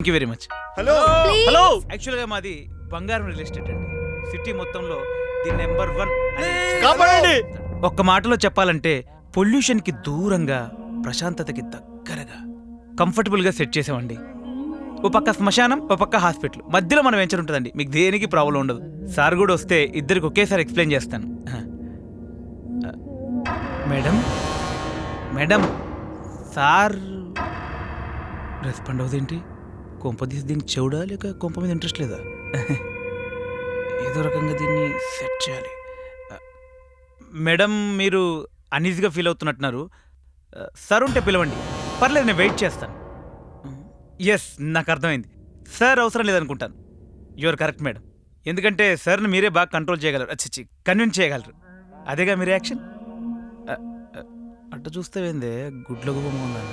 Thank you very much hello hello యాక్చువల్గా మాది బంగారం రియల్ ఎస్టేట్ అండి. సిటీ మొత్తంలో ది నెంబర్ వన్ కాపాడండి. ఒక్క మాటలో చెప్పాలంటే పొల్యూషన్కి దూరంగా ప్రశాంతతకి దగ్గరగా కంఫర్టబుల్గా సెట్ చేసామండి. ఓ పక్క శ్మశానం ఓ పక్క హాస్పిటల్. మధ్యలో మనం వెంచర్ ఉంటుందండి. మీకు దేనికి ప్రాబ్లం ఉండదు. సార్ కూడా వస్తే ఇద్దరికి ఒకేసారి ఎక్స్ప్లెయిన్ చేస్తాను. మేడం? మేడం సార్ రెస్పాండ్ అవుదేంటి కొంప తీసి దీనికి చెవుడా లేక కొంప మీద ఇంట్రెస్ట్ లేదా? ఏదో రకంగా దీన్ని సెట్ చేయాలి. మేడం మీరు అనీజీగా ఫీల్ అవుతున్నట్టున్నారు. సార్ ఉంటే పిలవండి. పర్లేదు నేను వెయిట్ చేస్తాను. ఎస్ నాకు అర్థమైంది. సార్ అవసరం లేదనుకుంటాను. యువర్ కరెక్ట్ మేడం ఎందుకంటే సార్ని మీరే బాగా కంట్రోల్ చేయగలరు. అచ్చి కన్విన్స్ చేయగలరు. అదేగా మీ రియాక్షన్ అట్ట చూస్తే ఏందే గుడ్ల గుబమ్మ ఉందన్న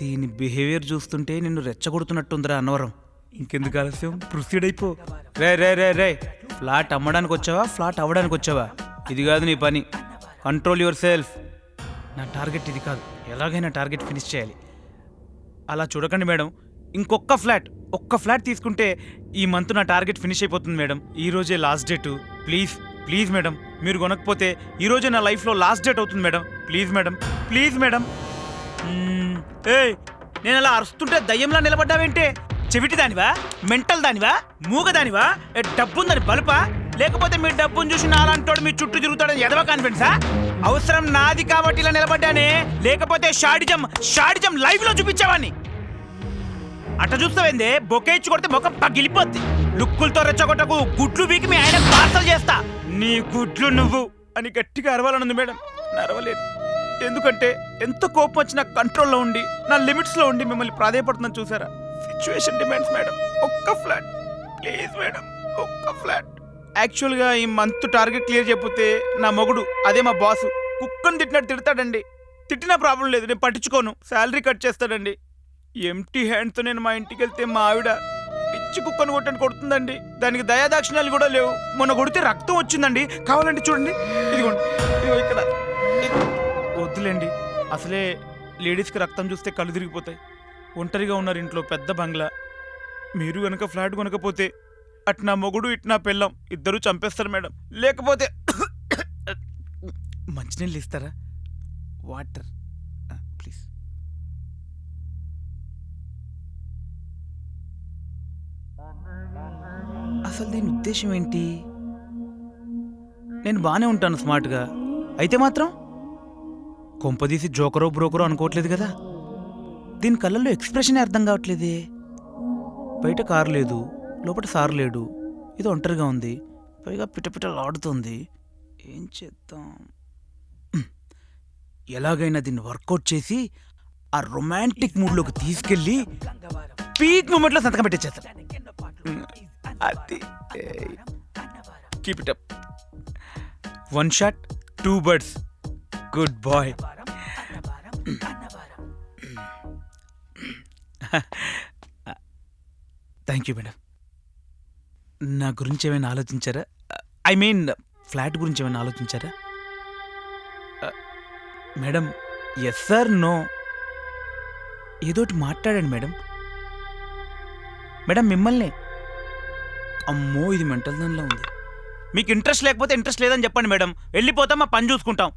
దీని బిహేవియర్ చూస్తుంటే నిన్ను రెచ్చగొడుతున్నట్టుందిరా అన్నవరం. ఇంకెందుకు ఆలస్యం? ప్రొసీడ్ అయిపో. రే రే రే రే. ఫ్లాట్ అమ్మడానికి వచ్చావా? ఫ్లాట్ అవ్వడానికి వచ్చావా? ఇది కాదు నీ పని. కంట్రోల్ యువర్ సెల్ఫ్ నా టార్గెట్ ఇది కాదు. ఎలాగైనా టార్గెట్ ఫినిష్ చేయాలి. అలా చూడకండి మేడం. ఇంకొక ఫ్లాట్ ఒక్క ఫ్లాట్ తీసుకుంటే ఈ మంత్ నా టార్గెట్ ఫినిష్ అయిపోతుంది మేడం. ఈ రోజే last date please please madam. మీరు కొనకపోతే ఈ రోజే నా లైఫ్లో లాస్ట్ డేట్ అవుతుంది madam. Please madam. Please madam. ఏయ్ నేను అలా అరుస్తుంటే దయ్యంలా నిలబడ్డావేంటే? చెవిటి దానివా? మెంటల్ దానివా? మూగ దానివా? ఏ, డబ్బుందని బలుపా? లేకపోతే మీ డబ్బును చూసి నాలంటోడు మీ చుట్టూ తిరుగుతాడని ఎదవ కాన్ఫిడెన్సా అవసరం నాది కాబట్టి ఇలా నిలబడ్డానే? లేకపోతే షాడిజం షాడిజం లైవ్లో చూపించావాన్ని అట్ట చూస్తావేందే? బొకే ఇచ్చి కొడితే మొక్క పగిలిపోద్ది. లుక్కులతో రెచ్చగొట్టకు గుడ్లు వీకి మీ ఆయన పార్సల్ చేస్తా. నీ గుడ్లు నువ్వు అని గట్టిగా అరవాలనుంది మేడం. నరవలేదు ఎందుకంటే ఎంత కోపం వచ్చినా కంట్రోల్లో ఉండి నా లిమిట్స్లో ఉండి మిమ్మల్ని ప్రాధాయపడుతుందని చూసారా? సిచ్యువేషన్ డిమాండ్స్ మేడం ఒక్క ఫ్లాట్ ప్లీజ్ మేడం ఒక్క ఫ్లాట్ యాక్చువల్గా ఈ మంత్ టార్గెట్ క్లియర్ చేయకపోతే నా మొగుడు అదే మా బాసు కుక్కను తిట్టినట్టు తిడతాడండి. తిట్టినా ప్రాబ్లం లేదు నేను పట్టించుకోను. శాలరీ కట్ చేస్తాడండి. ఎంటీ హ్యాండ్తో నేను మా ఇంటికి వెళ్తే మా ఆవిడ పిచ్చి కుక్కను కొట్టని కొడుతుందండి. దానికి దయాదాక్షిణ్యాలు కూడా లేవు. మొన్న కొడితే రక్తం వచ్చిందండి. కావాలంటే చూడండి. ఇదిగోండి. ఇదిగో ఇక్కడ. వద్దులేండి. అసలే లేడీస్కి రక్తం చూస్తే కళ్ళు తిరిగిపోతాయి. ఒంటరిగా ఉన్నారు ఇంట్లో పెద్ద బంగ్లా. మీరు గనక ఫ్లాట్ కొనకపోతే అటు నా మొగుడు ఇటు నా పెళ్ళం. ఇద్దరూ చంపేస్తారు మేడం. లేకపోతే మంచినీళ్ళు ఇస్తారా? వాటర్. ప్లీజ్. అసలు దీని ఉద్దేశం ఏంటి? నేను బాగానే ఉంటాను స్మార్ట్గా. అయితే మాత్రం కొంపదీసి జోకరో బ్రోకరో అనుకోవట్లేదు కదా. దీని కళ్ళల్లో ఎక్స్ప్రెషన్ అర్థం కావట్లేదే. బయట కారు లేదు లోపల సారు లేడు ఇది ఒంటరిగా ఉంది పైగా పిటపిటలాడుతుంది. ఏం చేద్దాం? ఎలాగైనా దీన్ని వర్కౌట్ చేసి ఆ రొమాంటిక్ మూడ్లోకి తీసుకెళ్ళి పీక్ మూమెంట్లో సంతకం పెట్టేసేస్తాను అది keep it up one shot two birds good boy. Thank you madam నా గురించి ఏమైనా ఆలోచించారా? ఐ మీన్ ఫ్లాట్ గురించి ఏమైనా ఆలోచించారా? మేడం ఎస్ సార్ నో ఏదోటి మాట్లాడండి మేడం మేడం మిమ్మల్ని. అమ్మో ఇది మెంటల్ దానిలో ఉంది. మీకు ఇంట్రెస్ట్ లేకపోతే ఇంట్రెస్ట్ లేదని చెప్పండి మేడం వెళ్ళిపోతాం మా పని చూసుకుంటాం.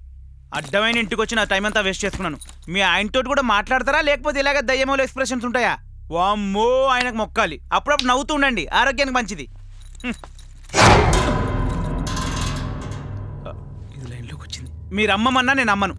అడ్డమైన ఇంటికి వచ్చి నా టైం అంతా వేస్ట్ చేసుకున్నాను. మీ ఆయనతో కూడా మాట్లాడతారా? లేకపోతే ఇలాగ దయ్యమూల ఎక్స్ప్రెషన్స్ ఉంటాయా? వామ్మో ఆయనకు మొక్కాలి. అప్పుడప్పుడు నవ్వుతూ ఉండండి. ఆరోగ్యానికి మంచిది. హ్మ్. ఇది లైన్లోకి వచ్చింది మీరు అమ్మమన్నా నేను అమ్మను.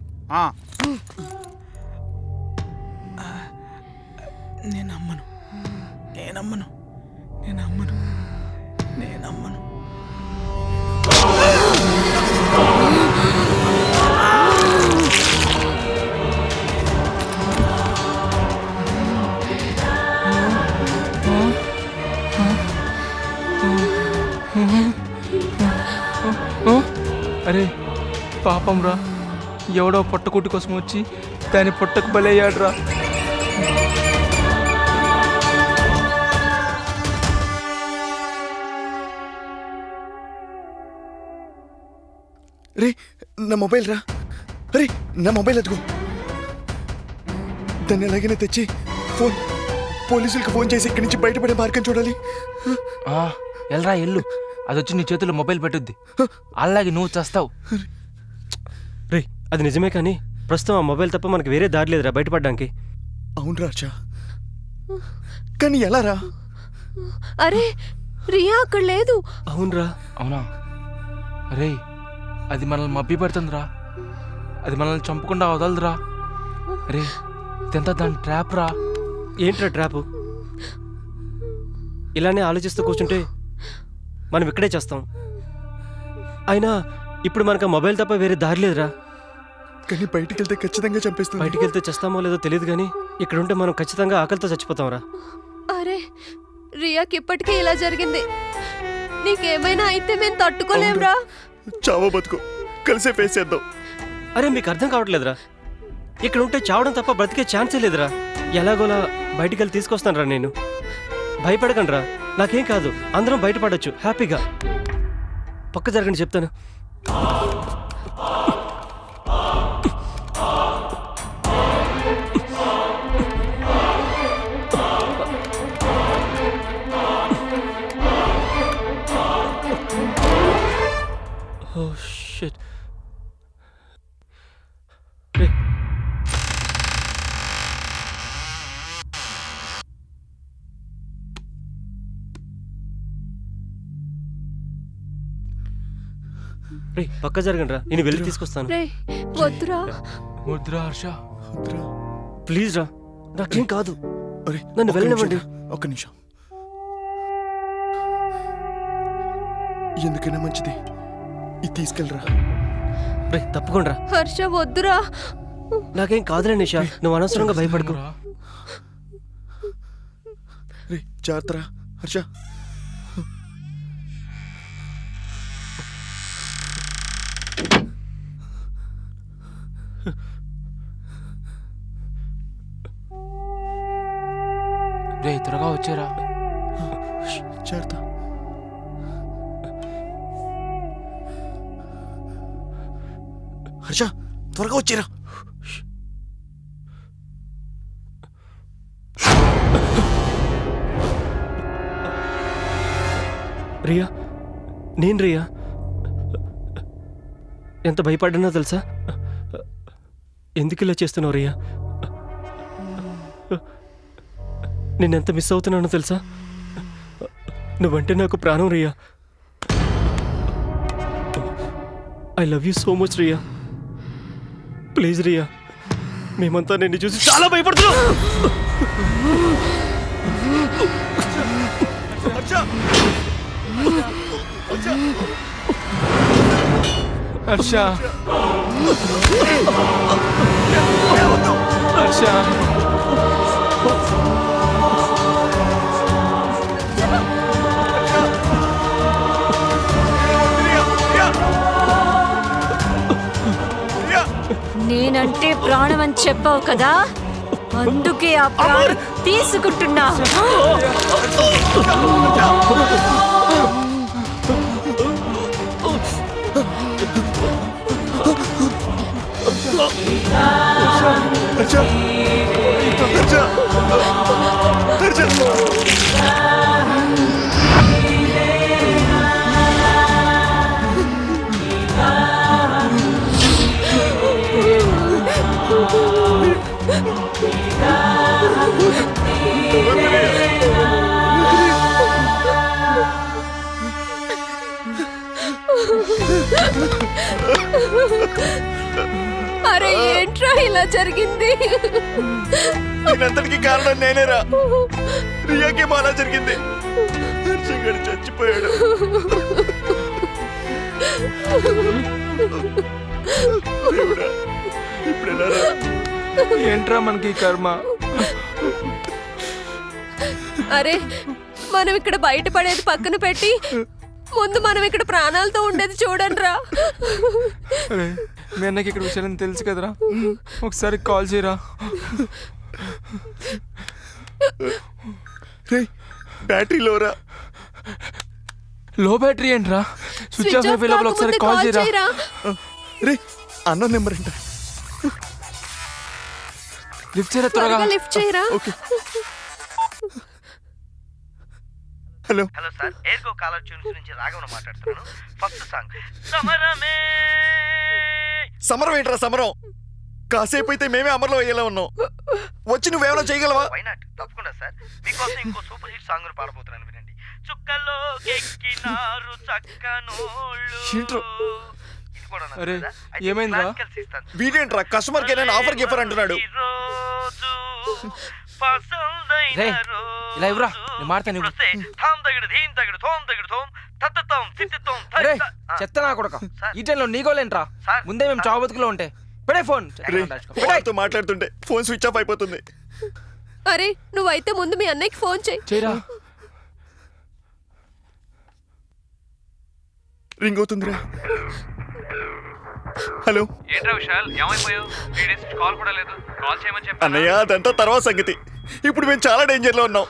అరే పాపం రా. ఎవడో పొట్టకుట్టి కోసం వచ్చి దాని పొట్టకు బలయ్యాడు రా రే నా మొబైల్ రా. అరే నా మొబైల్ ఎత్తుకో దాన్ని ఎలాగైనా తెచ్చి ఫోన్ పోలీసులకు ఫోన్ చేసి ఇక్కడి నుంచి బయటపడే మార్గం చూడాలి. ఆ, ఎల్రా ఎల్లు. అది వచ్చి నీ చేతిలో మొబైల్ పెట్టుద్ది. అలాగే నువ్వు చేస్తావు. రే అది నిజమే కానీ ప్రస్తుతం ఆ మొబైల్ తప్ప మనకు వేరే దారి లేదురా బయటపడడానికి. అవును రాజా. కానీ ఎలా రా? అరే రియా అక్కడ లేదు. అవునరా. అవునా? అరే అది మనల్ని మబ్బి పెడుతుందిరా అది మనల్ని చంపకుండా వదలదురా. రే ఇదంతా దాని ట్రాప్ రా. ఏంట్రా ట్రాపు? ఇలానే ఆలోచిస్తూ కూర్చుంటే మనం ఇక్కడే చేస్తాం. అయినా ఇప్పుడు మనకు మొబైల్ తప్ప వేరే దారి లేదురా. కానీ బయటికి వెళ్తే ఖచ్చితంగా చంపేస్తుంది. బయటికి వెళ్తే చేస్తామో లేదో తెలియదు కానీ ఇక్కడ ఉంటే మనం ఖచ్చితంగా ఆకలితో చచ్చిపోతాంరా. అరే రియాకి ఇప్పటికే ఇలా జరిగింది. నీకేమైనా అయితే మేము తట్టుకోలేంరా. చావో బతుకు. కలిసే ఫేస్ చేద్దాం. అరే మీకు అర్థం కావట్లేదురా. ఇక్కడ ఉంటే చావడం తప్ప బ్రతికే ఛాన్సే లేదురా. ఎలాగోలా బయటికి వెళ్ళి తీసుకొస్తాను రా నేను. భయపడకండి రా నాకేం కాదు అందరం బయటపడొచ్చు. హ్యాపీగా. పక్క జరగండి చెప్తాను. షిట్ రే పక్క జరగండి రా నేను వెళ్ళి తీసుకొస్తాను. రే వద్దురా. వద్దురా హర్ష. వద్దురా. ప్లీజ్ రా నాకేం కాదు. అరే నన్ను వెళ్ళనివ్వండి. ఒక్క నిమిషం. ఎందుకైనా మంచిది. ఇది తీసుకెళ్ళరా. రే తప్పకుండా రా. హర్ష వద్దురా. నాకేం కాదులే నిషా. నువ్వు అనవసరంగా భయపడకు. రా. రే. జాగ్రత్తరా హర్ష. రే త్వరగా వచ్చేరా. జాగ్రత్త. హర్ష త్వరగా వచ్చేరా. రియా నేను రియా. ఎంత భయపడ్డానో తెలుసా? ఎందుకు ఇలా చేస్తున్నావు రియా? నేనెంత మిస్ అవుతున్నానో తెలుసా? నువ్వంటే నాకు ప్రాణం Riya. I love you so much Riya. Please Riya మేమంతా నిన్ను చూసి చాలా భయపడుతున్నాం. హర్ష హర్ష నేనంటే ప్రాణం అని చెప్పావు కదా? అందుకే ఆ ప్రాణం తీసుకుంటున్నా. హర్ష హర్ష హర్ష అరే ఏంట్రా ఇలా జరిగింది? దీనంతటికి కారణం నేనేరా. రియాకి అలా జరిగింది. హర్ష గడి చచ్చిపోయాడు. దేవుడా, ఇప్పుడు? ఏంట్రా మనకి ఈ కర్మ? అరే మనం ఇక్కడ బయటపడేది పక్కన పెట్టి ముందు మనం ఇక్కడ ప్రాణాలతో ఉండేది చూడండి రా మీ అన్నకి ఇక్కడ విషయాలని తెలుసు కదరా? ఒకసారి కాల్ చేయరా? రే బ్యాటరీ లోరా? లో బ్యాటరీ ఏంట్రా? స్విచ్ ఆఫ్ అయిపోయే లోపల ఒకసారి కాల్ చేయరా? రే అన్న నెంబర్ అంట లిఫ్ట్ చేయరా త్వరగా? త్వరగా లిఫ్ట్ చేయరా? ఓకే. హలో. హలో సార్ ఎయిర్గో కాలర్ ట్యూన్స్ నుంచి రాఘవన్ మాట్లాడుతున్నాను. First song. సమరమే. సమరం ఏంట్రా సమరం? కాసేపు అయితే మేమే అమర్లో అయ్యేలా ఉన్నాం. వచ్చి నువ్వేమైనా చేయగలవా? వై నాట్ తప్పకుండా సార్. మీకోసం ఇంకో సూపర్ హిట్ సాంగ్ పాడబోతున్నాను వినండి. చుక్కల్లో ఎక్కినారు చక్కనోళ్ళు. ఏంట్రో? ఇది కూడా నాకు అరే, తెలుసా? అయితే ఏమైందిరా? practicals ఇస్తాను. వీడేంట్రా? కస్టమర్ కేర్ ఆఫర్ గిఫర్ అంటున్నాడు పసందైన రేయ్. ఇలా ఇవ్వరా, నేను వస్తే థామ్ తగిడు ధీమ్ తగిడు థోమ్ తగిడు థోమ్ తత్తతోం తిత్తితోం రే చెత్త నా కొడక. ఈ టైంలో నీకోలేంట్రా. ముందే మేము చావు బతుకులో ఉంటే పెడే ఫోన్ వాళ్ళతో మాట్లాడుతుంటే ఫోన్ స్విచ్ ఆఫ్ అయిపోతుంది. అరే నువ్వైతే ముందు మీ అన్నయ్యకి ఫోన్ చేయి. చేయరా. రింగ్ అవుతుందిరా. హలో. ఏంట్రా విశాల్? ఏమైపోయావు? త్రీ డేస్ కాల్ కూడా లేదు. కాల్ చేయమని చెప్పాను? అన్నయ్య అదంతా తర్వాత సంగతి. ఇప్పుడు మేము చాలా డేంజర్లో ఉన్నాం.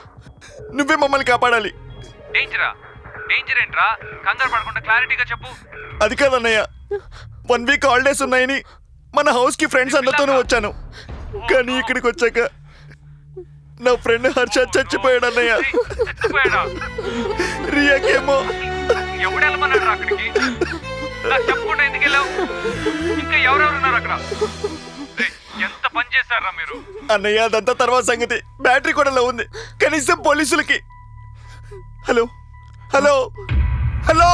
నువ్వే మమ్మల్ని కాపాడాలి. డేంజరా డేంజర్ ఏంట్రా? కంగారు పడకుండా క్లారిటీగా చెప్పు. అది కాదన్నయ్య. వన్ వీక్ హాలిడేస్ ఉన్నాయని మన హౌస్కి ఫ్రెండ్స్ అందరితోనూ వచ్చాను. కానీ ఇక్కడికి వచ్చాక నా ఫ్రెండ్ హర్ష చచ్చిపోయాడు? అన్నయ్య రియాకేమో ఎవడు వెళ్ళమన్నాడు అక్కడికి? నాకు చెప్పకుండా ఎందుకు వెళ్ళావు? ఇంకా ఎవరెవరు ఉన్నారు అక్కడ? పని చేశారా మీరు? అన్నయ్య అదంతా తర్వాత సంగతి. బ్యాటరీ కూడా లో ఉంది. కనీసం పోలీసులకి. హలో? హలో? హలో?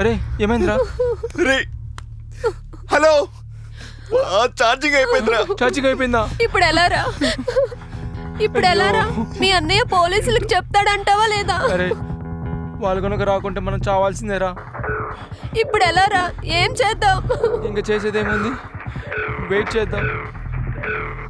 అరే ఏమైందిరా? రే హలో? ఛార్జింగ్ అయిపోయిందిరా. చార్జింగ్ అయిపోయిందా? ఇప్పుడు ఎలారా ఇప్పుడు ఎలారా మీ అన్నయ్య పోలీసులకు చెప్తాడంటావా లేదా? అరే వాళ్ళు కనుక రాకుంటే మనం చావాల్సిందేరా ఇప్పుడు ఎలారా ఏం చేద్దాం? ఇంకా చేసేదేముంది? వెయిట్ చేద్దాం. Uh...